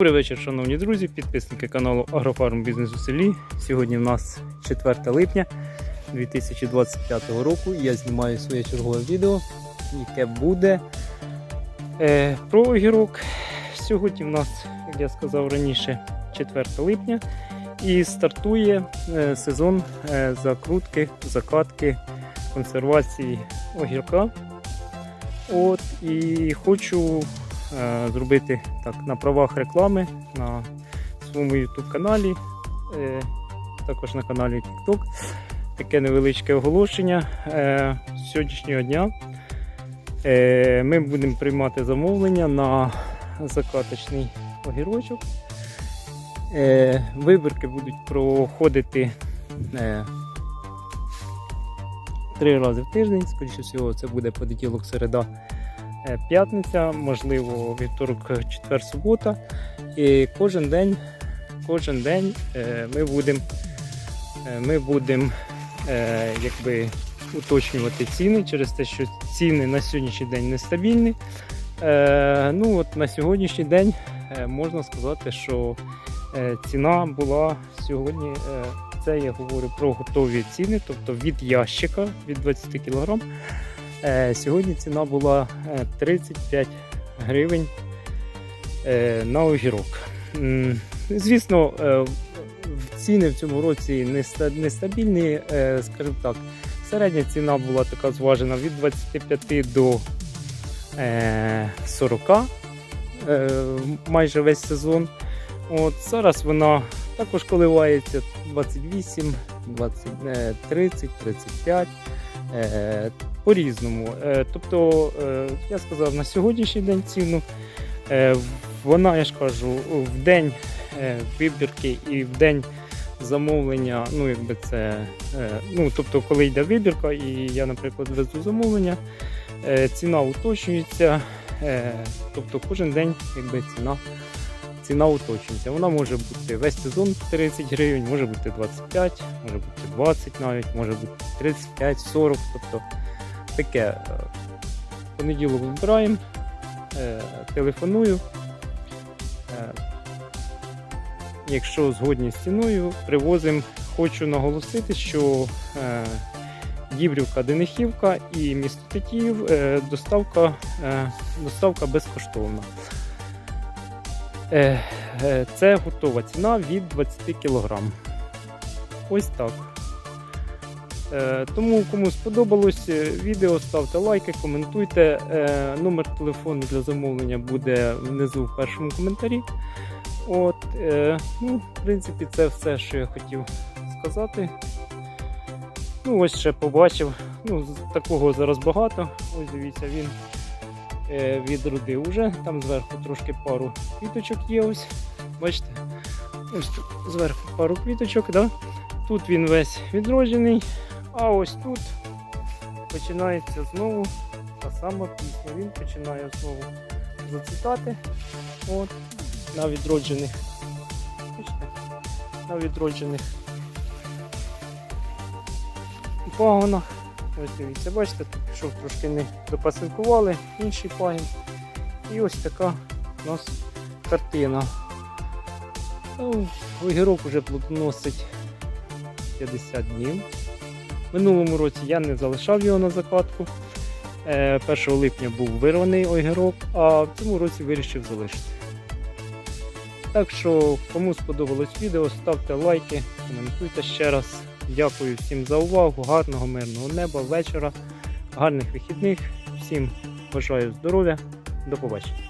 Добрий вечір, шановні друзі, підписники каналу Агрофарм Бізнес у селі. Сьогодні в нас 4 липня 2025 року. Я знімаю своє чергове відео, яке буде е, про огірок. Сьогодні в нас, як я сказав раніше, 4 липня і стартує е, сезон е, закрутки, закатки, консервації огірка. От, і хочу зробити так на правах реклами на своєму YouTube каналі, е, також на каналі TikTok. Таке невеличке оголошення е, з сьогоднішнього дня. Е, ми будемо приймати замовлення на закаточний огірочок. Е, вибірки будуть проходити е, три рази в тиждень. Скоріше всього, це буде понеділок, середа, е, п'ятниця, можливо, вівторок, четвер, субота. І кожен день, кожен день е, ми будемо е, ми будем, е, якби уточнювати ціни через те, що ціни на сьогоднішній день нестабільні. Е, ну от На сьогоднішній день е, можна сказати, що е, ціна була сьогодні. Е, це я говорю про готові ціни, тобто від ящика від 20 кг. Е, сьогодні ціна була е, 35 гривень е, на огірок. Звісно, е, ціни в цьому році нестабільні, е, скажімо так. Середня ціна була така зважена від 25 до е, 40 е, майже весь сезон. От Зараз вона також коливається 28, 20, е, 30, 35. е, По-різному. Е, Тобто, е, я сказав на сьогоднішній день ціну. Е, Вона, я ж кажу, в день вибірки і в день замовлення, ну якби це, ну тобто, коли йде вибірка, і я, наприклад, везу замовлення, ціна уточнюється. Тобто кожен день якби ціна ціна уточнюється. Вона може бути весь сезон 30 гривень, може бути 25, може бути 20 навіть, може бути 35, 40. Тобто таке. е, Понеділок вибираємо, е, телефоную. Е, Якщо згодні з ціною, привозимо. Хочу наголосити, що Дібрівка, Денихівка і місто Тетіїв доставка, доставка безкоштовна. Е, е, Це готова ціна від 20 кг. Ось так. Е, Тому кому сподобалось відео, ставте лайки, коментуйте. Номер телефону для замовлення буде внизу в першому коментарі. От, ну, в принципі, це все, що я хотів сказати. Ну, ось ще побачив. Ну, такого зараз багато. Ось дивіться, він відродив уже. Там зверху трошки пару квіточок є. Ось. Бачите? Ось тут зверху пару квіточок, да? тут він весь відроджений, а ось тут починається знову та сама пісня. Він починає знову зацвітати. От, на відроджених. Бачите? На відроджених пагонах. Ось дивіться, бачите, тут пішов трошки не допасинкували інший пагін. І ось така у нас картина. Ну, вже плодоносить 50 днів. Минулому році я не залишав його на закатку. Е, 1 липня був вирваний огірок, а в цьому році вирішив залишити. Так що, кому сподобалось відео, ставте лайки, коментуйте ще раз. Дякую всім за увагу, гарного мирного неба, вечора, гарних вихідних. Всім бажаю здоров'я. До побачення.